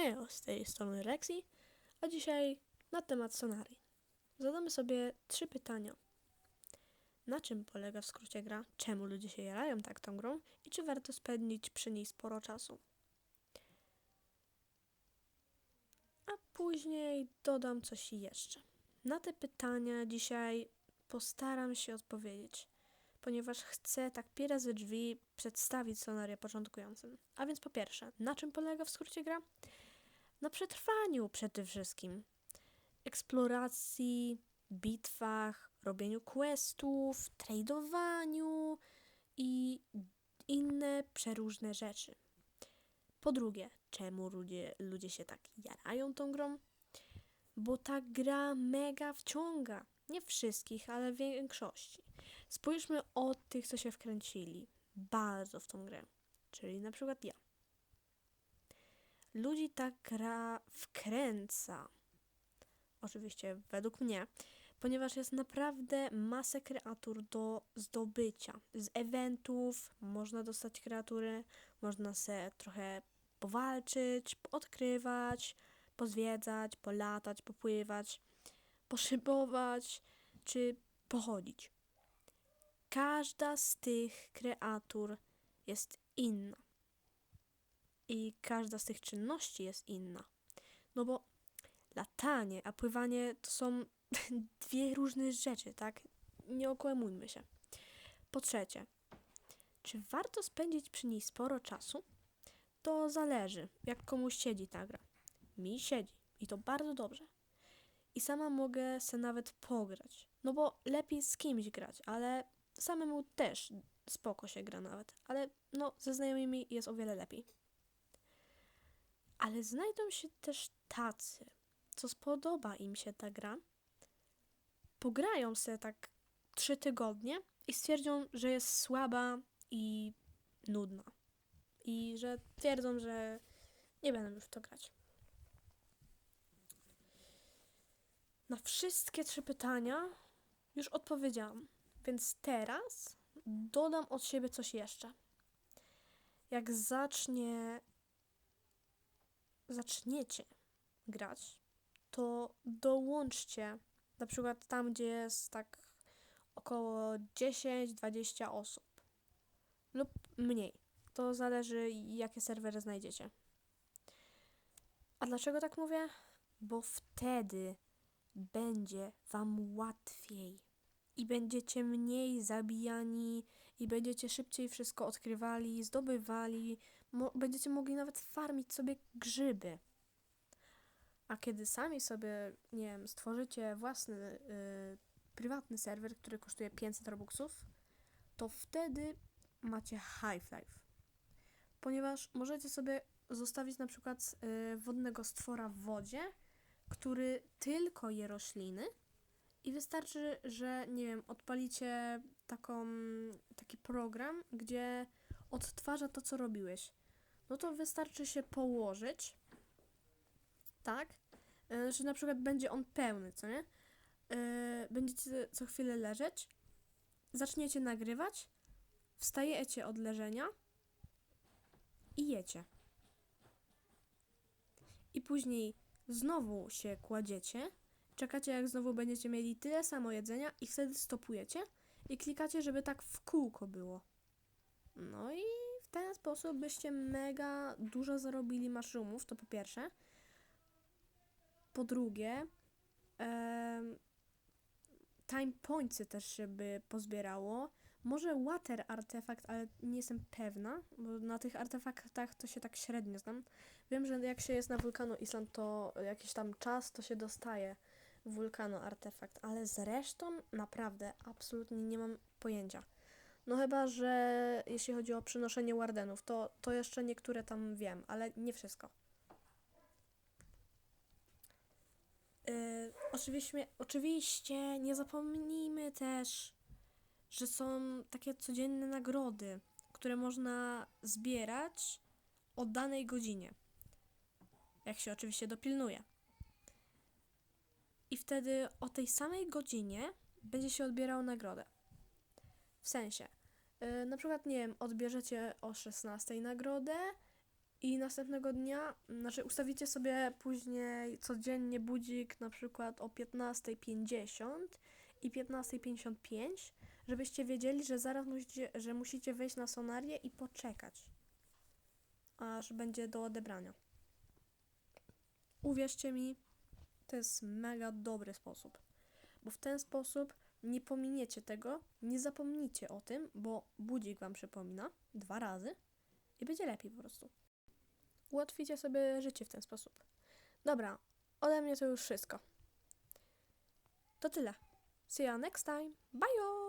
Hej, z tej strony Rexi, a dzisiaj na temat Sonarii. Zadamy sobie trzy pytania. Na czym polega w skrócie gra? Czemu ludzie się jarają tak tą grą? I czy warto spędzić przy niej sporo czasu? A później dodam coś jeszcze. Na te pytania dzisiaj postaram się odpowiedzieć, ponieważ chcę tak pierwsze ze drzwi przedstawić Sonarię początkującym. A więc po pierwsze, na czym polega w skrócie gra? Na przetrwaniu przede wszystkim. Eksploracji, bitwach, robieniu questów, tradowaniu i inne przeróżne rzeczy. Po drugie, czemu ludzie, ludzie się tak jarają tą grą? Bo ta gra mega wciąga. Nie wszystkich, ale większości. Spójrzmy od tych, co się wkręcili bardzo w tą grę. Czyli na przykład ja. Ludzi ta gra wkręca. Oczywiście według mnie, ponieważ jest naprawdę masę kreatur do zdobycia. Z eventów można dostać kreatury, można se trochę powalczyć, odkrywać, pozwiedzać, polatać, popływać, poszybować czy pochodzić. Każda z tych kreatur jest inna. I każda z tych czynności jest inna. No bo latanie, a pływanie to są dwie różne rzeczy, tak? Nie okłamujmy się. Po trzecie, czy warto spędzić przy niej sporo czasu? To zależy, jak komuś siedzi ta gra. Mi siedzi i to bardzo dobrze. I sama mogę se nawet pograć. No bo lepiej z kimś grać, ale samemu też spoko się gra nawet. Ale no, ze znajomymi jest o wiele lepiej. Ale znajdą się też tacy, co spodoba im się ta gra. Pograją se tak trzy tygodnie i stwierdzą, że jest słaba i nudna. I że twierdzą, że nie będą już w to grać. Na wszystkie trzy pytania już odpowiedziałam, więc teraz dodam od siebie coś jeszcze. Jak zacznie zaczniecie grać, to dołączcie na przykład tam, gdzie jest tak około 10-20 osób lub mniej. To zależy, jakie serwery znajdziecie. A dlaczego tak mówię? Bo wtedy będzie Wam łatwiej i będziecie mniej zabijani i będziecie szybciej wszystko odkrywali, zdobywali, mo będziecie mogli nawet farmić sobie grzyby. A kiedy sami sobie, nie wiem, stworzycie własny y, prywatny serwer, który kosztuje 500 robuxów, to wtedy macie Hive Life. Ponieważ możecie sobie zostawić na przykład y, wodnego stwora w wodzie, który tylko je rośliny i wystarczy, że nie wiem, odpalicie taką, taki program, gdzie odtwarza to, co robiłeś. No to wystarczy się położyć, tak, yy, że na przykład będzie on pełny, co nie? Yy, będziecie co chwilę leżeć, zaczniecie nagrywać, wstajecie od leżenia i jecie. I później znowu się kładziecie, czekacie jak znowu będziecie mieli tyle samo jedzenia i wtedy stopujecie i klikacie, żeby tak w kółko było. No i w ten sposób byście mega dużo zarobili mushroomów, to po pierwsze. Po drugie, em, time pointsy też się by pozbierało. Może water artefakt, ale nie jestem pewna, bo na tych artefaktach to się tak średnio znam. Wiem, że jak się jest na wulkanu Island, to jakiś tam czas to się dostaje wulkanu artefakt, ale zresztą naprawdę absolutnie nie mam pojęcia. No chyba, że jeśli chodzi o przynoszenie wardenów, to, to jeszcze niektóre tam wiem, ale nie wszystko. Yy, oczywiście, oczywiście nie zapomnijmy też, że są takie codzienne nagrody, które można zbierać o danej godzinie. Jak się oczywiście dopilnuje. I wtedy o tej samej godzinie będzie się odbierał nagrodę. W sensie, yy, na przykład, nie wiem, odbierzecie o 16 nagrodę I następnego dnia, znaczy ustawicie sobie później codziennie budzik na przykład o 15.50 i 15.55, żebyście wiedzieli, że zaraz musicie, że musicie wejść na sonarię i poczekać, aż będzie do odebrania. Uwierzcie mi, to jest mega dobry sposób, bo w ten sposób nie pominiecie tego, nie zapomnicie o tym, bo budzik wam przypomina dwa razy i będzie lepiej po prostu. Ułatwicie sobie życie w ten sposób. Dobra, ode mnie to już wszystko. To tyle. See you next time. Bye!